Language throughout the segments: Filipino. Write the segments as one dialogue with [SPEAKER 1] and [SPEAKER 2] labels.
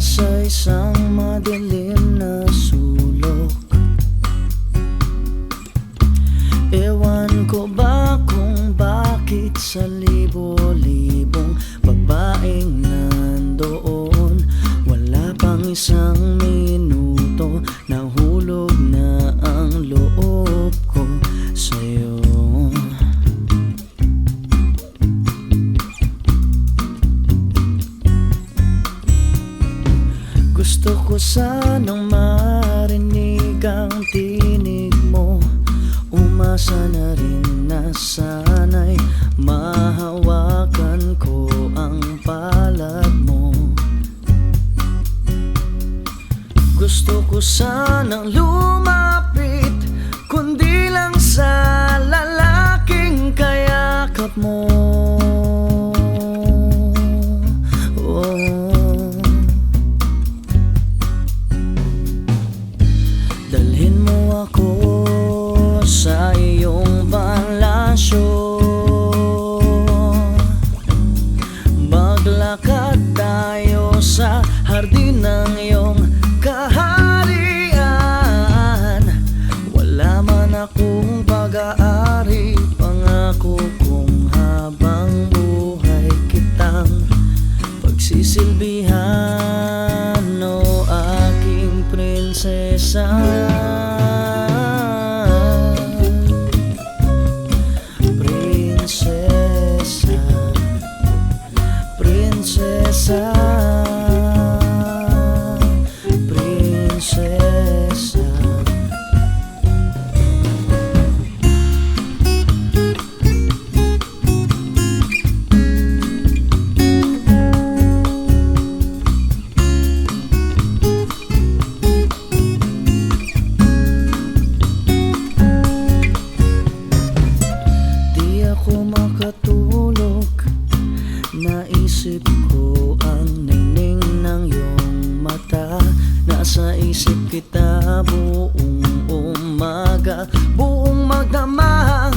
[SPEAKER 1] sa isang madilim na sulok. Ewan ko ba kung bakit sa libo-libong babaeng nandoon? Wala pang isang Gusto ko sanang marinig ang tinig mo. Umasa na rin na sana'y mahawakan ko ang palad mo. Gusto ko sanang lumapit Dalhin mo ako sa iyong palasyo. Maglakad tayo sa hardin ng iyong kaharian. Wala man akong pag-aari Pangako kong habang buhay kitang Pagsisilbihan se. Naisip ko ang ningning ng iyong mata. Nasa isip kita buong umaga Buong magdamag.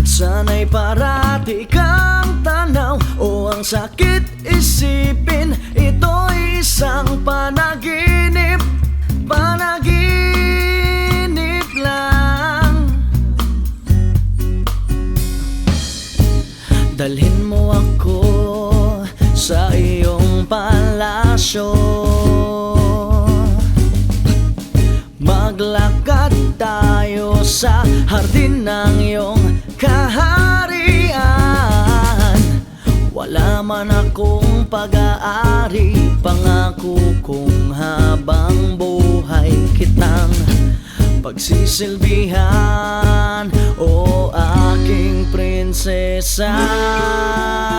[SPEAKER 1] Sana'y parati kang tanaw O ang sakit isipin Ito'y isang panaginip Panaginip lang. Dalhin ako sa iyong palasyo. Maglakad tayo sa hardin ng iyong kaharian. Wala man akong pag-aari Pangako kong habang buhay kitang Pagsisilbihan princesa.